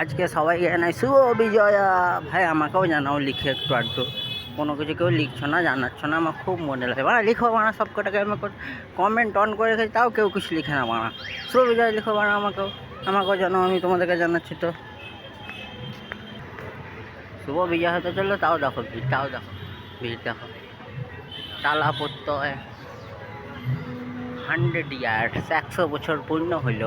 আজকে সবাইকে জানাই, শুভ বিজয়া। ভাই, আমাকেও জানাও, লিখে একটু আধটু। কোনো কিছু কেউ লিখছো না, জানাচ্ছ না, আমার খুব মনে লাগে বানা লিখো বানা সব কটাকে আমি কমেন্ট অন করে রেখেছি, তাও কেউ কিছু লিখে না বানা শুভ বিজয়, লিখো বানা আমাকেও। আমাকেও জানাও, আমি তোমাদেরকে জানাচ্ছি তো। শুভ বিজয় হতে চলল তাও দেখো, ভিড়, তাও দেখো, ভিড় দেখো। টালা প্রত্যয় হান্ড্রেড ইয়ার্স একশো বছর পূর্ণ হইল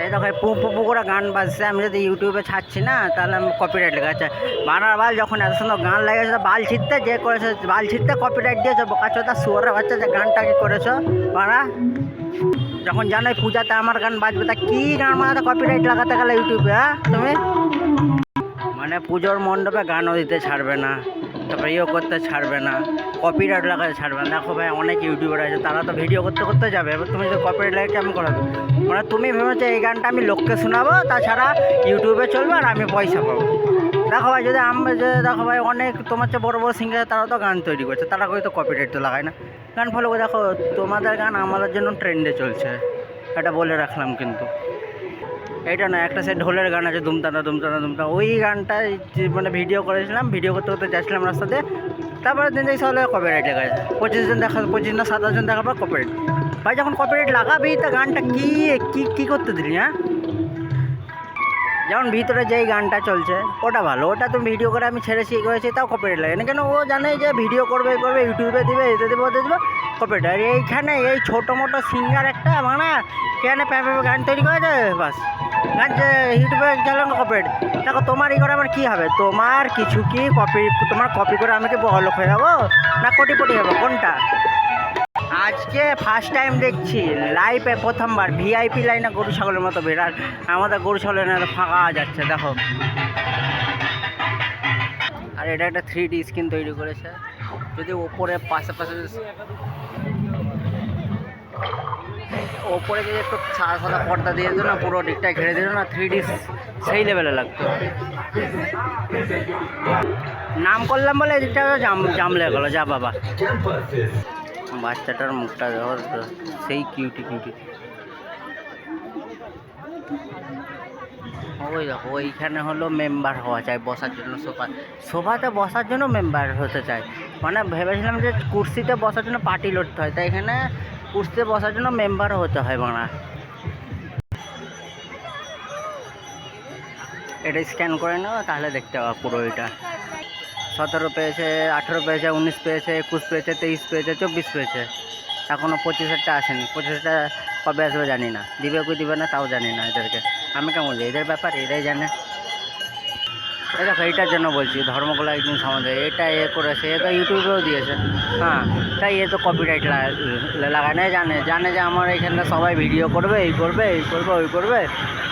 এই দেখো পু পু করে গান বাজছে, আমি যদি ইউটিউবে ছাড়ছি না, তাহলে আমি কপিরাইট লেগেছে বানার বাল যখন এত সুন্দর গান লেগেছে বাল ছিটতে যে করেছে, বাল ছিটতে কপিরাইট দিয়েছে তা শুয়ারের বাচ্চা, যে গানটা কি করেছ? বানা যখন জানোই পূজাতে আমার গান বাজবে, তা কী গান বানাতে কপিরাইট লাগাতে গেলে ইউটিউবে হ্যাঁ তুমি? মানে পুজোর মণ্ডপে গানও দিতে ছাড়বে না, তারপরে ইয়েও করতে ছাড়বে না কপিরাইট লাগাতে ছাড়বে না। দেখো ভাই, অনেক ইউটিউবার আছে, তারা তো ভিডিও করতে করতে যাবে, এবার তুমি যদি কপিরাইট লাগে, কেমন করাবে মানে তুমি ভেবেছো এই গানটা আমি লোককে শোনাবো, তাছাড়া ইউটিউবে চলবে আর আমি পয়সা পাবো। দেখো ভাই, যদি আমরা যে দেখো ভাই, অনেক তোমার চেয়ে বড়ো বড়ো সিঙ্গার তারা তো গান তৈরি করছে, তারা হয়তো কপিরাইট তো লাগায় না। গান ফলো দেখো, তোমাদের গান আমাদের জন্য ট্রেন্ডে চলছে, এটা বলে রাখলাম কিন্তু। এইটা না একটা সে ঢোলের গান আছে দুমতানা দুমতানা দুমতা ওই গানটায় যে মানে ভিডিও করেছিলাম ভিডিও করতে করতে যাচ্ছিলাম রাস্তাতে। তারপরে দিন দেখি সবাই কপিরাইট লেগে গেছে পঁচিশ জন দেখা, পঁচিশ না সাতাশ জন দেখার পর কপিরাইট ভাই, যখন কপিরাইট লাগাবি, তা গানটা কী কী কী করতে দিলি হ্যাঁ? যেমন ভিতরে যেই গানটা চলছে, ওটা ভালো। ওটা তুমি ভিডিও করে আমি ছেড়েছি করেছি, তাও কপিরাইট লাগে না। কেন? ও জানে যে ভিডিও করবে করবে ইউটিউবে দিবে, এতে দেবে, ওতে দেবে কপিরাইট আর এইখানে এই ছোটো মোটো সিঙ্গার একটা মানে কেন প্যাপে গান তৈরি করা করেছে? বাস। গান ইউটিউবে চালান কপিরাইট দেখো, তোমার ই করে আমার কী হবে? তোমার কিছু কি কপি তোমার কপি করে আমি কি বড়লোক হয়ে যাব? না কোটিপটি হব? কোনটা? আজকে ফার্স্ট টাইম দেখছি লাইফে প্রথমবার ভিআইপি লাইনে গরু ছাগলের মতো বিরাট আমাদের গরু ছাগলের না ফাঁকা যাচ্ছে, দেখো। আর এটা একটা থ্রি ডি স্ক্রিন তৈরি করেছে। যদি ওপরে পাশে পাশে ওপরে যদি একটু সাদা সাদা পর্দা দিয়ে দিত না, পুরো দিকটা ঘিরে দিত না থ্রি ডি সেই লেভেলে লাগতো। নাম করলাম বলে এদিকটা জাম জাম গেলো, যা বাবা। বাচ্চাটার মুখটা দেখো সেই কিউটি কিউটি ওই দেখো, ওইখানে হলো মেম্বার হওয়া চাই বসার জন্য, সোফা সোফাতে বসার জন্য মেম্বার হতে চাই। মানে ভেবেছিলাম যে কুর্সিতে বসার জন্য পার্টি লড়তে হয়, তাই এখানে কুর্সিতে বসার জন্য মেম্বারও হতে হয় বাংলা এটা স্ক্যান করে নেওয়া তাহলে দেখতে পাবো পুরো এটা। সতেরো পেয়েছে, আঠেরো পেয়েছে, উনিশ পেয়েছে, একুশ পেয়েছে, তেইশ পেয়েছে, চব্বিশ পেয়েছে। এখনও পঁচিশ হাজারটা আসেনি। পঁচিশটা কবে আসবে জানি না। দিবে কি দিবে না তাও জানি না এদেরকে। আমি কেমন বলছি? এদের ব্যাপার এরাই জানে। এই দেখো, এইটার জন্য বলছি ধর্মকলা একদিন সমাজে এটা এ করেছে, এ তো ইউটিউবেও দিয়েছে। হ্যাঁ তাই এ তো কপিরাইট লাগায়। না, জানে জানে যে আমার এখানটা সবাই ভিডিও করবে, এই করবে এই করবে, ওই করবে।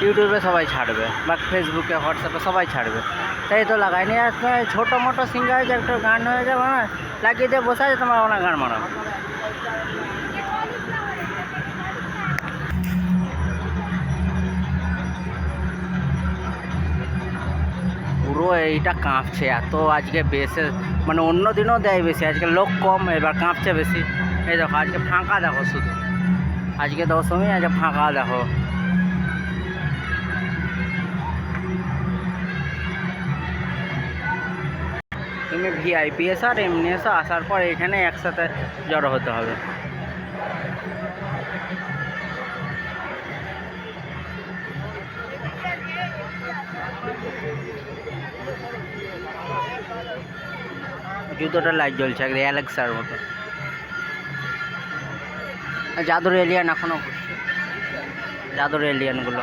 ইউটিউবে সবাই ছাড়বে, বা ফেসবুকে হোয়াটসঅ্যাপে সবাই ছাড়বে। তাই তো লাগায় নিয়ে আসতে ছোটো মোটো সিঙ্গার যে একটা গান হয়ে যাবে না লাগিয়ে দিয়ে বসে আছে, তোমার ওনার গান মারাও পুরো এইটা কাঁপছে, এত আজকে বেশি মানে অন্য দিনও দেয় বেশি, আজকে লোক কম, এবার কাঁপছে বেশি। এই দেখো, আজকে ফাঁকা দেখো শুধু। আজকে দশমী, আজকে ফাঁকা দেখো। তুমি ভিআইপি আর এমনি এসো আসার পর এখানে একসাথে জড়ো হতে হবে। জুতোটা লাইট জ্বলছে, একদম অ্যালেক্সার মতো। জাদুর এলিয়ান এখনও জাদুর এলিয়ানগুলো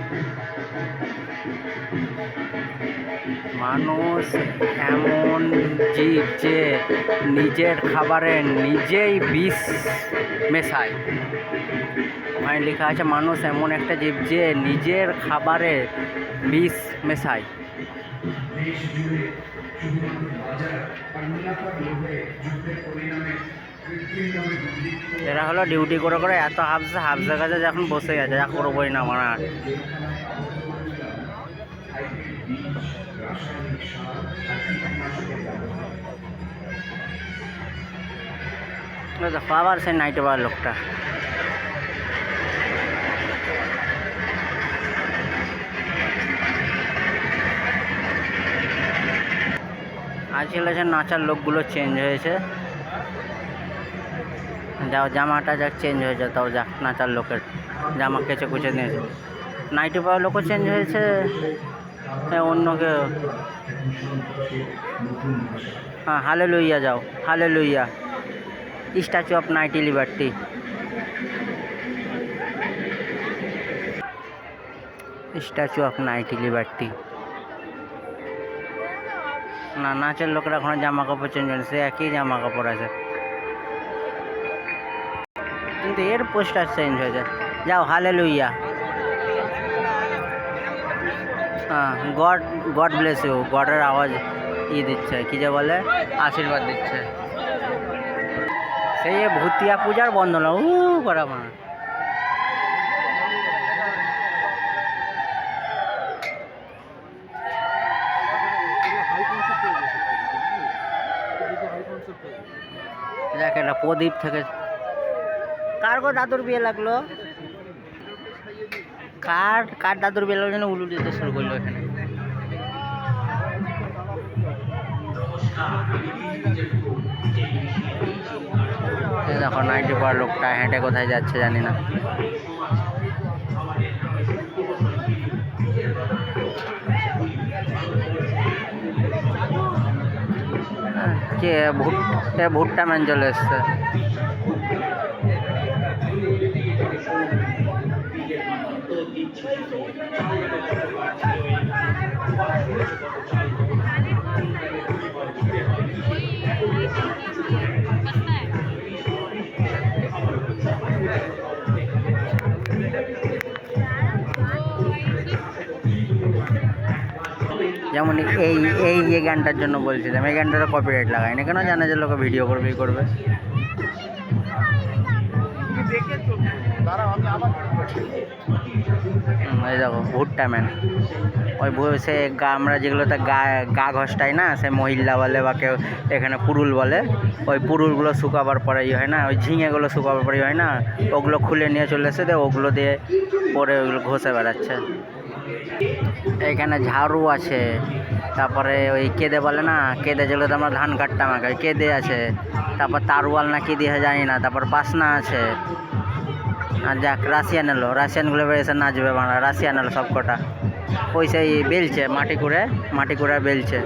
মানুষ এমন জীব যে নিজের খাবারে নিজেই বিষ মেশায়। ওখানে লেখা আছে, মানুষ এমন একটা জীব যে নিজের খাবারে বিষ মেশায়। এরা হলো ডিউটি করে করে এত হাফসে হাফসে কাছে যখন বসে গেছে, যা করবোই না আমার আবার সেই নাইটে পাওয়ার লোকটা। আজকাল যে নাচার লোকগুলো চেঞ্জ হয়েছে। যাও, জামাটা যাক চেঞ্জ হয়েছে, তাও যাক, নাচার লোকের জামা কেচে কুচে নিয়েছে। নাইটি পাওয়ার লোকও চেঞ্জ হয়েছে। হ্যাঁ অন্য কেউ হ্যাঁ হালে লইয়া যাও হালে লইয়া statue of nighty liberty statue of nighty liberty না, নাচের লোকেরা এখনও জামা কাপড় চেঞ্জ সে একই জামা কাপড় আছে। কিন্তু এর পোস্টার চেঞ্জ হয়েছে। যাও হালে লইয়া গড গড ব্লেস ইউ গডের আওয়াজ ই দিচ্ছে, কি যে বলে? আশীর্বাদ দিচ্ছে। সেই ভূতিয়া পূজার বন্দনা, উ করা মা। দেখ এটা প্রদীপ থেকে কার গো দাদুর বিয়ে লাগল? কার কার দাদুর লাগল যেন উলু দিতে শুরু করল এখানে? দেখো নাইটি পর লোকটা হেঁটে কোথায় যাচ্ছে জানি না। কে, ভুট ভুট্টা ম্যান চলে এসছে। যেমন এই এই যে গানটার জন্য বলছিলাম। এই গানটাতে কপিরাইট লাগাই না। কেন জানে যে লোকে ভিডিও করবে, ই করবে? এই দেখো, ভুট্টা ম্যান ওই সে আমরা যেগুলোতে গা গা ঘষটাই না, সে মহিলা বলে বা কেউ এখানে পুরুল বলে, ওই পুরুলগুলো শুকাবার পরে ই হয় না, ওই ঝিঙেগুলো শুকাবার পরে হয় না, ওগুলো খুলে নিয়ে চলে এসে ওগুলো দিয়ে পরে ওগুলো ঘষে বেড়াচ্ছে। এখানে ঝাড়ু আছে, তারপরে ওই কেঁদে বলে না, কেঁদে জলে তো আমরা ধান কাটতাম আগে কেঁদে আছে, তারপর তারওয়াল না কি দিয়ে জানি না, তারপর বাসনা আছে। আর যাক, রাশিয়ান এলো, রাশিয়ানগুলো বেরিয়েছে নাচবে বাংলা, রাশিয়ান এলো সব কটা ওই সেই বেলছে, মাটি করে মাটি করে বেলছে।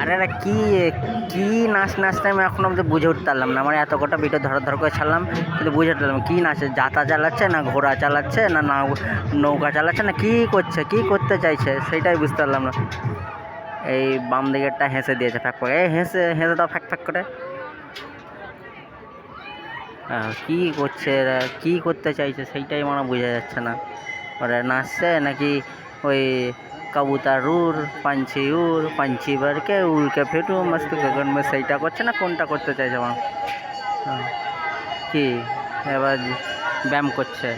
আরে এরা কি কি নাচ নাচতে আমি এখন অব্দি বুঝে উঠতে পারলাম না। মানে এত কটা ভিডিও ধর ধর করে ছাড়লাম, কিন্তু বুঝে উঠতে পারলাম কি নাচে? যাতা চালাচ্ছে না ঘোড়া চালাচ্ছে না নৌকা চালাচ্ছে না, কি করছে? কি করতে চাইছে? সেইটাই বুঝতে পারলাম না। এই বাম দিকেরটা হেসে দিয়েছে ফ্যাক ফ্যাক এই হেসে হেসে দাও ফ্যাক ফ্যাক করে। কি করছে এরা? কি করতে চাইছে? সেইটাই মানে বোঝা যাচ্ছে না। ওরা নাচছে নাকি ওই কবুতর উর পাঞ্ছি উর পাঞ্ছি বারকে উড়কে ফেটু, মস্ত গগন মে সেইটা করছে না, কোনটা করতে চাইছে আমার। কি এবার ব্যায়াম করছে